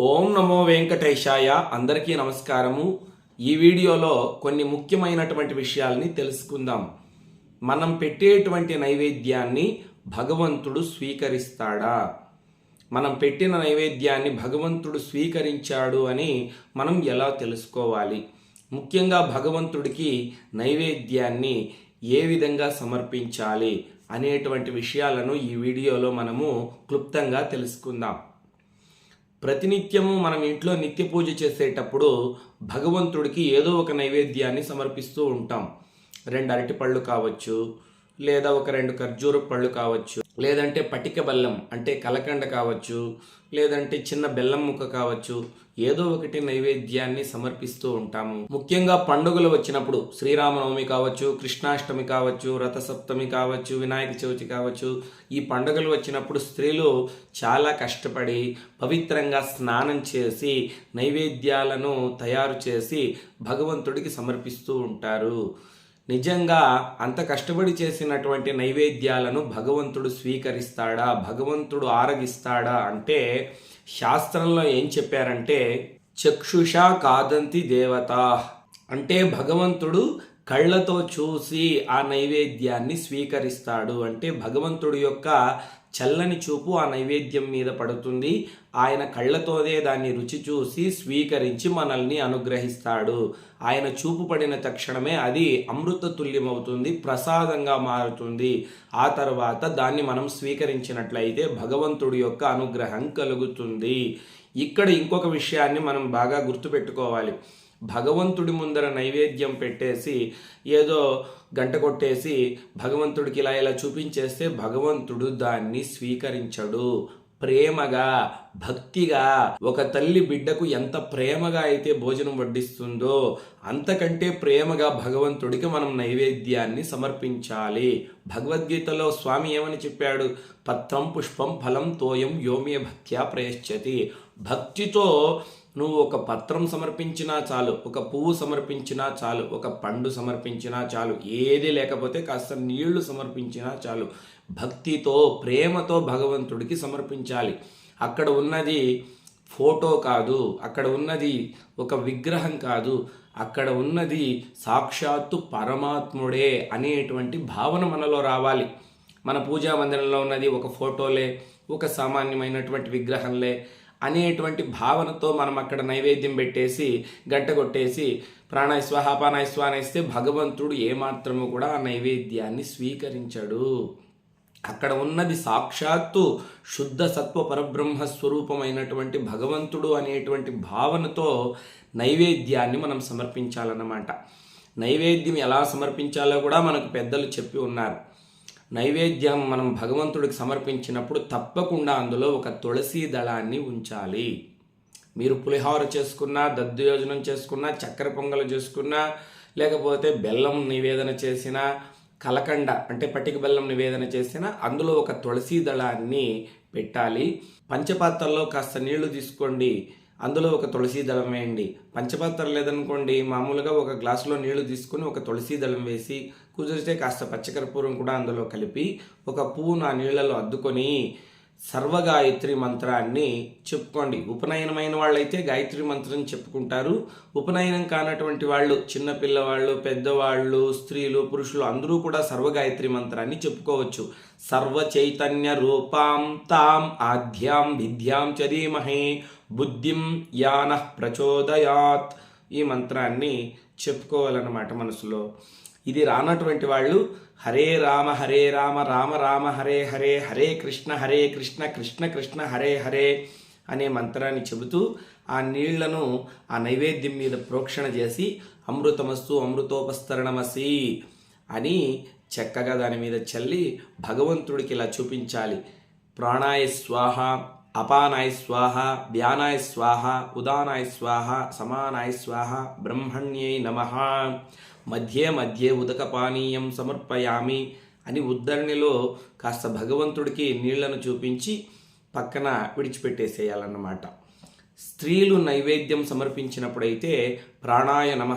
ఓం నమో వెంకటేశాయ. అందరికీ నమస్కారము. ఈ వీడియోలో కొన్ని ముఖ్యమైనటువంటి విషయాల్ని తెలుసుకుందాం. మనం పెట్టేటువంటి నైవేద్యాన్ని భగవంతుడు స్వీకరిస్తాడా? మనం పెట్టిన నైవేద్యాన్ని భగవంతుడు స్వీకరించాడు అని మనం ఎలా తెలుసుకోవాలి? ముఖ్యంగా భగవంతుడికి నైవేద్యాన్ని ఏ విధంగా సమర్పించాలి అనేటువంటి విషయాలను ఈ వీడియోలో మనము క్లుప్తంగా తెలుసుకుందాం. ప్రతినిత్యము మనం ఇంట్లో నిత్య పూజ చేసేటప్పుడు భగవంతుడికి ఏదో ఒక నైవేద్యాన్ని సమర్పిస్తూ ఉంటాం. రెండు అరటి పళ్ళు కావచ్చు లేదా ఒక రెండు ఖర్జూర పళ్ళు కావచ్చు లేదంటే పటిక బెల్లం అంటే కలకండ కావచ్చు లేదంటే చిన్న బెల్లం ముక్క కావచ్చు ఏదో ఒకటి నైవేద్యాన్ని సమర్పిస్తూ ఉంటాము. ముఖ్యంగా పండుగలు వచ్చినప్పుడు శ్రీరామనవమి కావచ్చు కృష్ణాష్టమి కావచ్చు రథసప్తమి కావచ్చు వినాయక చవితి కావచ్చు ఈ పండుగలు వచ్చినప్పుడు స్త్రీలు చాలా కష్టపడి పవిత్రంగా స్నానం చేసి నైవేద్యాలను తయారు చేసి భగవంతుడికి సమర్పిస్తూ ఉంటారు. నిజంగా అంత కష్టపడి చేసినటువంటి నైవేద్యాలను భగవంతుడు స్వీకరిస్తాడా? భగవంతుడు ఆరగిస్తాడా? అంటే శాస్త్రంలో ఏం చెప్పారంటే చక్షుషా కాదంతి దేవత. అంటే భగవంతుడు కళ్ళతో చూసి ఆ నైవేద్యాన్ని స్వీకరిస్తాడు. అంటే భగవంతుడి యొక్క చల్లని చూపు ఆ నైవేద్యం మీద పడుతుంది. ఆయన కళ్ళతోనే దాన్ని రుచి చూసి స్వీకరించి మనల్ని అనుగ్రహిస్తాడు. ఆయన చూపు పడిన తక్షణమే అది అమృత తుల్యమవుతుంది ప్రసాదంగా మారుతుంది. ఆ తర్వాత దాన్ని మనం స్వీకరించినట్లయితే భగవంతుడి యొక్క అనుగ్రహం కలుగుతుంది. ఇక్కడ ఇంకొక విషయాన్ని మనం బాగా గుర్తుపెట్టుకోవాలి. భగవంతుడి ముందర నైవేద్యం పెట్టేసి ఏదో గంట కొట్టేసి భగవంతుడికి ఇలా ఇలా చూపించేస్తే భగవంతుడు దాన్ని స్వీకరించడు. ప్రేమగా భక్తిగా ఒక తల్లి బిడ్డకు ఎంత ప్రేమగా అయితే భోజనం వడ్డిస్తుందో అంతకంటే ప్రేమగా భగవంతుడికి మనం నైవేద్యాన్ని సమర్పించాలి. భగవద్గీతలో స్వామి ఏమని చెప్పాడు? పత్రం పుష్పం ఫలం తోయం యోమే భక్త్యా ప్రయశ్చతి. భక్తితో నువ్వు ఒక పత్రం సమర్పించినా చాలు ఒక పువ్వు సమర్పించినా చాలు ఒక పండు సమర్పించినా చాలు ఏది లేకపోతే కాస్త నీళ్ళు సమర్పించినా చాలు. భక్తితో ప్రేమతో భగవంతుడికి సమర్పించాలి. అక్కడ ఉన్నది ఫోటో కాదు అక్కడ ఉన్నది ఒక విగ్రహం కాదు అక్కడ ఉన్నది సాక్షాత్తు పరమాత్ముడే అనేటువంటి భావన మనలో రావాలి. మన పూజా మందిరంలో ఉన్నది ఒక ఫోటోలే ఒక సామాన్యమైనటువంటి విగ్రహంలే అనేటువంటి భావనతో మనం అక్కడ నైవేద్యం పెట్టేసి గంట కొట్టేసి ప్రాణాయ స్వాహ పానాయ భగవంతుడు ఏమాత్రము కూడా ఆ నైవేద్యాన్ని స్వీకరించడు. అక్కడ ఉన్నది సాక్షాత్తు శుద్ధ సత్వ పరబ్రహ్మ స్వరూపమైనటువంటి భగవంతుడు అనేటువంటి భావనతో నైవేద్యాన్ని మనం సమర్పించాలన్నమాట. నైవేద్యం ఎలా సమర్పించాలో కూడా మనకు పెద్దలు చెప్పి ఉన్నారు. నైవేద్యం మనం భగవంతుడికి సమర్పించినప్పుడు తప్పకుండా అందులో ఒక తులసి దళాన్ని ఉంచాలి. మీరు పులిహోర చేసుకున్నా దద్దుయోజనం చేసుకున్నా చక్కెర పొంగలు చేసుకున్నా లేకపోతే బెల్లం నివేదన చేసిన కలకండ అంటే పటిక బెల్లం నివేదన చేసిన అందులో ఒక తులసి దళాన్ని పెట్టాలి. పంచపాత్రలో కాస్త నీళ్ళు తీసుకోండి. అందులో ఒక తులసి దళం వేయండి. పంచపాత్ర లేదనుకోండి మామూలుగా ఒక గ్లాసులో నీళ్ళు తీసుకుని ఒక తులసి దళం వేసి కుదిరితే కాస్త పచ్చకర్పూరం కూడా అందులో కలిపి ఒక పువ్వును ఆ నీళ్ళలో అద్దుకొని సర్వగాయత్రి మంత్రాన్ని చెప్పుకోండి. ఉపనయనమైన వాళ్ళైతే గాయత్రి మంత్రం చెప్పుకుంటారు. ఉపనయనం కానటువంటి వాళ్ళు చిన్నపిల్లవాళ్ళు పెద్దవాళ్ళు స్త్రీలు పురుషులు అందరూ కూడా సర్వగాయత్రి మంత్రాన్ని చెప్పుకోవచ్చు. సర్వ చైతన్య రూపాం తాం ఆధ్యాం విద్యాం చదీమహే బుద్ధిం యాన ప్రచోదయాత్. ఈ మంత్రాన్ని చెప్పుకోవాలన్నమాట మనసులో. ఇది రానటువంటి వాళ్ళు హరే రామ హరే రామ రామ రామ హరే హరే హరే కృష్ణ హరే కృష్ణ కృష్ణ కృష్ణ హరే హరే అనే మంత్రాన్ని చెబుతూ ఆ నీళ్ళను ఆ నైవేద్యం మీద ప్రోక్షణ చేసి అమృతమస్తు అమృతోపస్తరణమసి అని చక్కగా దాని మీద చల్లి భగవంతుడికి ఇలా చూపించాలి. ప్రాణాయ స్వాహ. అపానాయ స్వాహ వ్యానాయ స్వాహ ఉదానాయ స్వాహ సమానాయ స్వాహ బ్రహ్మణ్యై నమ. మధ్యే మధ్యే ఉదక పానీయం సమర్పయామి అని ఉద్ధరణిలో కాస్త భగవంతుడికి నీళ్ళను చూపించి పక్కన విడిచిపెట్టేసేయాలన్నమాట. స్త్రీలు నైవేద్యం సమర్పించినప్పుడైతే ప్రాణాయ నమ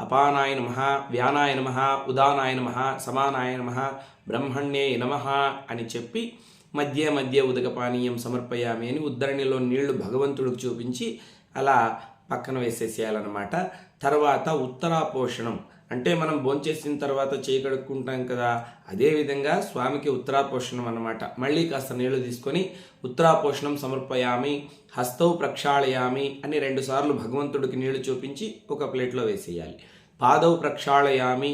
అపానాయ నమ వ్యానాయ నమ ఉదానాయ నమ సమానాయ నమ బ్రహ్మణ్యే నమ అని చెప్పి మధ్య మధ్య ఉదక పానీయం సమర్పయామి అని ఉద్ధరణిలో నీళ్ళు భగవంతుడికి చూపించి అలా పక్కన వేసేసేయాలన్నమాట. తర్వాత ఉత్తరాపోషణం అంటే మనం భోంచేసిన తర్వాత చేయి కడుక్కుంటాం కదా అదేవిధంగా స్వామికి ఉత్తరాపోషణం అన్నమాట. మళ్ళీ కాస్త నీళ్ళు తీసుకొని ఉత్తరాపోషణం సమర్పయామి హస్తౌ ప్రక్షాళయామి అని రెండుసార్లు భగవంతుడికి నీళ్ళు చూపించి ఒక ప్లేట్లో వేసేయాలి. పాదౌ ప్రక్షాళయామి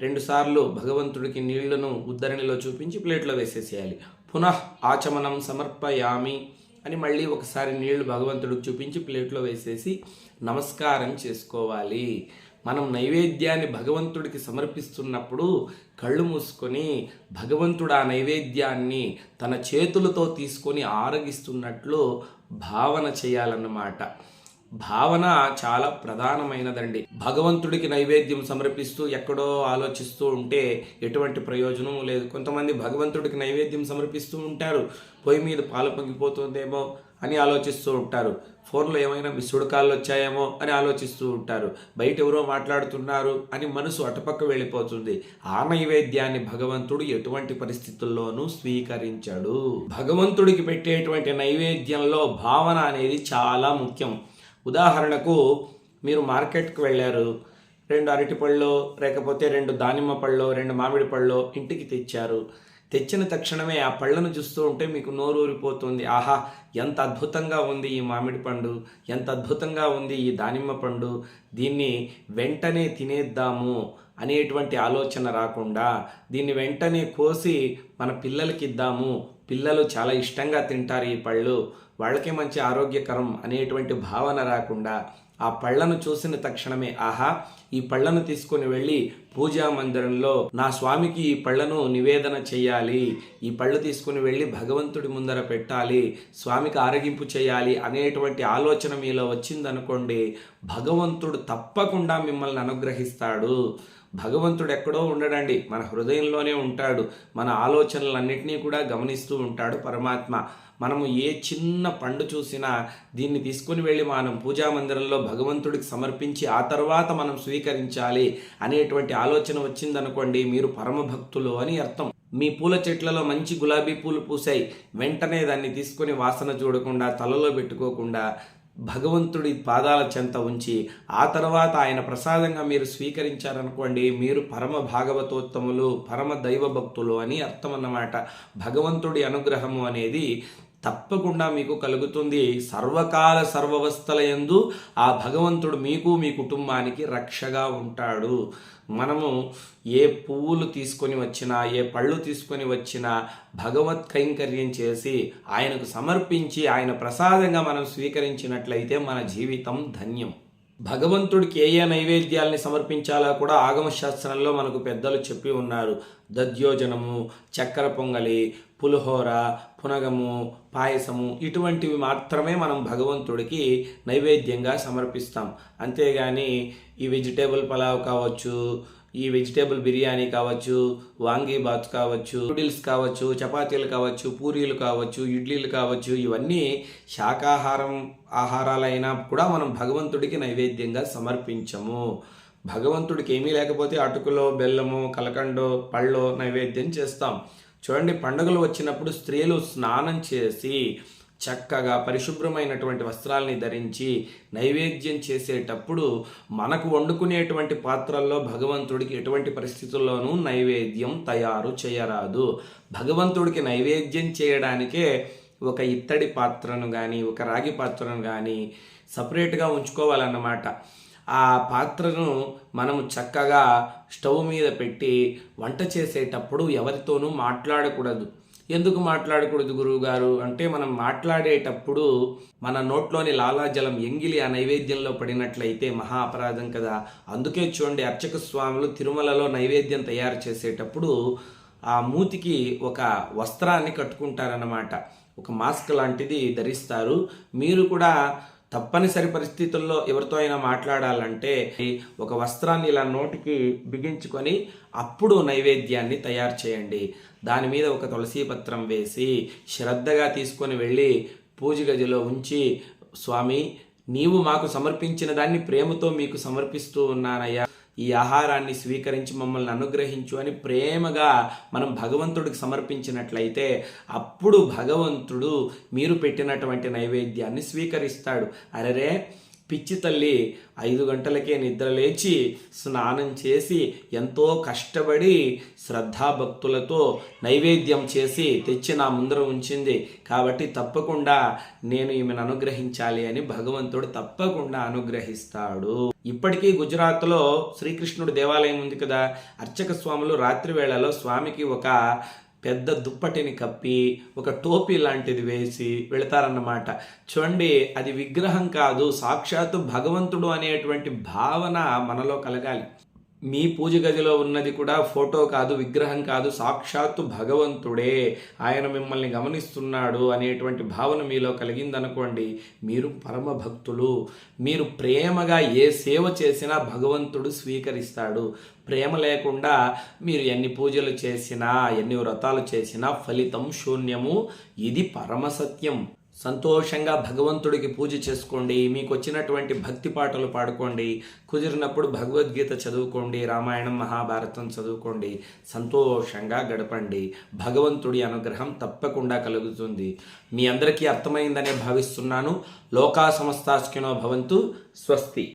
రెండుసార్లు భగవంతుడికి నీళ్ళను ఉద్ధరణిలో చూపించి ప్లేట్లో వేసేసేయాలి. పునః ఆచమనం సమర్పయామి అని మళ్ళీ ఒకసారి నీళ్ళు భగవంతుడికి చూపించి ప్లేట్లో వేసేసి నమస్కారం చేసుకోవాలి. మనం నైవేద్యాన్ని భగవంతుడికి సమర్పిస్తున్నప్పుడు కళ్ళు మూసుకొని భగవంతుడు ఆ నైవేద్యాన్ని తన చేతులతో తీసుకొని ఆరగిస్తున్నట్లు భావన చేయాలన్నమాట. భావన చాలా ప్రధానమైనదండి. భగవంతుడికి నైవేద్యం సమర్పిస్తూ ఎక్కడో ఆలోచిస్తూ ఉంటే ఎటువంటి ప్రయోజనం లేదు. కొంతమంది భగవంతుడికి నైవేద్యం సమర్పిస్తూ ఉంటారు. పొయ్యి మీద పాలు పొంగిపోతుందేమో అని ఆలోచిస్తూ ఉంటారు. ఫోన్లో ఏమైనా మిస్సుడు కాళ్ళు వచ్చాయేమో అని ఆలోచిస్తూ ఉంటారు. బయట ఎవరో మాట్లాడుతున్నారు అని మనసు అటుపక్క వెళ్ళిపోతుంది. ఆ నైవేద్యాన్ని భగవంతుడు ఎటువంటి పరిస్థితుల్లోనూ స్వీకరించాడు. భగవంతుడికి పెట్టేటువంటి నైవేద్యంలో భావన అనేది చాలా ముఖ్యం. ఉదాహరణకు మీరు మార్కెట్కి వెళ్ళారు. రెండు అరటి పళ్ళు లేకపోతే రెండు దానిమ్మ పళ్ళు రెండు మామిడి పళ్ళు ఇంటికి తెచ్చారు. తెచ్చిన తక్షణమే ఆ పళ్ళను చూస్తూ ఉంటే మీకు నోరు ఊరిపోతుంది. ఆహా ఎంత అద్భుతంగా ఉంది ఈ మామిడి పండు ఎంత అద్భుతంగా ఉంది ఈ దానిమ్మ పండు. దీన్ని వెంటనే తినేద్దాము అనేటువంటి ఆలోచన రాకుండా దీన్ని వెంటనే కోసి మన పిల్లలకి ఇద్దాము. పిల్లలు చాలా ఇష్టంగా తింటారు ఈ పళ్ళు. వాళ్ళకే మంచి ఆరోగ్యకరం అనేటువంటి భావన రాకుండా ఆ పళ్ళను చూసిన తక్షణమే ఆహా ఈ పళ్ళను తీసుకొని వెళ్ళి పూజా మందిరంలో నా స్వామికి ఈ పళ్ళను నివేదన చేయాలి ఈ పళ్ళు తీసుకుని వెళ్ళి భగవంతుడి ముందర పెట్టాలి. స్వామికి ఆరగింపు చేయాలి అనేటువంటి ఆలోచన మీలో వచ్చిందనుకోండి భగవంతుడు తప్పకుండా మిమ్మల్ని అనుగ్రహిస్తాడు. భగవంతుడు ఎక్కడో ఉండడండి మన హృదయంలోనే ఉంటాడు. మన ఆలోచనలన్నింటినీ కూడా గమనిస్తూ ఉంటాడు పరమాత్మ. మనము ఏ చిన్న పండు చూసినా దీన్ని తీసుకుని వెళ్ళి మనం పూజా మందిరంలో భగవంతుడికి సమర్పించి ఆ తర్వాత మనం స్వీకరించాలి అనేటువంటి ఆలోచన వచ్చిందనుకోండి మీరు పరమ భక్తులు అని అర్థం. మీ పూల చెట్లలో మంచి గులాబీ పూలు పూసాయి వెంటనే దాన్ని తీసుకొని వాసన చూడకుండా తలలో పెట్టుకోకుండా భగవంతుడి పాదాల చెంత ఉంచి ఆ తర్వాత ఆయన ప్రసాదంగా మీరు స్వీకరించారనుకోండి మీరు పరమ భాగవతోత్తములు పరమ దైవ భక్తులు అని అర్థం అన్నమాట భగవంతుడి అనుగ్రహము అనేది తప్పకుండా మీకు కలుగుతుంది. సర్వకాల సర్వవస్థల యందు ఆ భగవంతుడు మీకు మీ కుటుంబానికి రక్షగా ఉంటాడు. మనము ఏ పువ్వులు తీసుకొని వచ్చినా ఏ పళ్ళు తీసుకొని వచ్చినా భగవత్ కైంకర్యం చేసి ఆయనకు సమర్పించి ఆయన ప్రసాదంగా మనం స్వీకరించినట్లయితే మన జీవితం ధన్యం. భగవంతుడికి ఏ ఏ నైవేద్యాల్ని సమర్పించాలా కూడా ఆగమశాస్త్రంలో మనకు పెద్దలు చెప్పి ఉన్నారు. దద్యోజనము చక్కెర పొంగలి పులిహోర పునగము పాయసము ఇటువంటివి మాత్రమే మనం భగవంతుడికి నైవేద్యంగా సమర్పిస్తాం. అంతేగాని ఈ వెజిటేబుల్ పలావ్ కావచ్చు ఈ వెజిటేబుల్ బిర్యానీ కావచ్చు వాంగీ బాత్ కావచ్చు నూడిల్స్ కావచ్చు చపాతీలు కావచ్చు పూరీలు కావచ్చు ఇడ్లీలు కావచ్చు ఇవన్నీ శాకాహారం ఆహారాలైనా కూడా మనం భగవంతుడికి నైవేద్యంగా సమర్పించము. భగవంతుడికి ఏమీ లేకపోతే అటుకులో బెల్లము కలకండో పళ్ళో నైవేద్యం చేస్తాం. చూడండి పండుగలు వచ్చినప్పుడు స్త్రీలు స్నానం చేసి చక్కగా పరిశుభ్రమైనటువంటి వస్త్రాల్ని ధరించి నైవేద్యం చేసేటప్పుడు మనకు వండుకునేటువంటి పాత్రల్లో భగవంతుడికి ఎటువంటి పరిస్థితుల్లోనూ నైవేద్యం తయారు చేయరాదు. భగవంతుడికి నైవేద్యం చేయడానికే ఒక ఇత్తడి పాత్రను కానీ ఒక రాగి పాత్రను కానీ సపరేట్గా ఉంచుకోవాలన్నమాట. ఆ పాత్రను మనము చక్కగా స్టవ్ మీద పెట్టి వంట చేసేటప్పుడు ఎవరితోనూ మాట్లాడకూడదు. ఎందుకు మాట్లాడకూడదు గురువుగారు? అంటే మనం మాట్లాడేటప్పుడు మన నోట్లోని లాలాజలం ఎంగిలి ఆ నైవేద్యంలో పడినట్లయితే మహా అపరాధం కదా. అందుకే చూడండి అర్చక స్వాములు తిరుమలలో నైవేద్యం తయారు చేసేటప్పుడు ఆ మూతికి ఒక వస్త్రాన్ని కట్టుకుంటారన్నమాట. ఒక మాస్క్ లాంటిది ధరిస్తారు. మీరు కూడా తప్పనిసరి పరిస్థితుల్లో ఎవరితో అయినా మాట్లాడాలంటే ఒక వస్త్రాన్ని ఇలా నోటికి బిగించుకొని అప్పుడు నైవేద్యాన్ని తయారు చేయండి. దాని మీద ఒక తులసి పత్రం వేసి శ్రద్ధగా తీసుకొని వెళ్ళి పూజ గదిలో ఉంచి స్వామి నీవు మాకు సమర్పించిన దాన్ని ప్రేమతో మీకు సమర్పిస్తూ ఉన్నానయ్యా. ఈ ఆహారాన్ని స్వీకరించి మమ్మల్ని అనుగ్రహించు అని ప్రేమగా మనం భగవంతుడికి సమర్పించినట్లయితే అప్పుడు భగవంతుడు మీరు పెట్టినటువంటి నైవేద్యాన్ని స్వీకరిస్తాడు. అరరే! పిచ్చి తల్లి ఐదు గంటలకే నిద్ర లేచి స్నానం చేసి ఎంతో కష్టపడి శ్రద్ధాభక్తులతో నైవేద్యం చేసి తెచ్చి నా ముందర ఉంచింది. కాబట్టి తప్పకుండా నేను ఈమెను అనుగ్రహించాలి అని భగవంతుడు తప్పకుండా అనుగ్రహిస్తాడు. ఇప్పటికీ గుజరాత్లో శ్రీకృష్ణుడు దేవాలయం ఉంది కదా. అర్చక స్వాములు రాత్రి వేళలో స్వామికి ఒక పెద్ద దుప్పటిని కప్పి ఒక టోపీ లాంటిది వేసి వెళతారన్నమాట. చూడండి అది విగ్రహం కాదు సాక్షాత్తు భగవంతుడు అనేటువంటి భావన మనలో కలగాలి. మీ పూజ గదిలో ఉన్నది కూడా ఫోటో కాదు విగ్రహం కాదు సాక్షాత్తు భగవంతుడే. ఆయన మిమ్మల్ని గమనిస్తున్నాడు అనేటువంటి భావన మీలో కలిగిందనుకోండి మీరు పరమ భక్తులు మీరు ప్రేమగా ఏ సేవ చేసినా భగవంతుడు స్వీకరిస్తాడు. ప్రేమ లేకుండా మీరు ఎన్ని పూజలు చేసినా ఎన్ని వ్రతాలు చేసినా ఫలితం శూన్యము. ఇది పరమ సత్యం. సంతోషంగా భగవంతుడికి పూజ చేసుకోండి మీకు వచ్చినటువంటి భక్తి పాటలు పాడుకోండి కుదిరినప్పుడు భగవద్గీత చదువుకోండి రామాయణం మహాభారతం చదువుకోండి సంతోషంగా గడపండి. భగవంతుడి అనుగ్రహం తప్పకుండా కలుగుతుంది. మీ అందరికీ అర్థమైందనే భావిస్తున్నాను. లోకా సమస్తాస్కినో భవంతు స్వస్తి.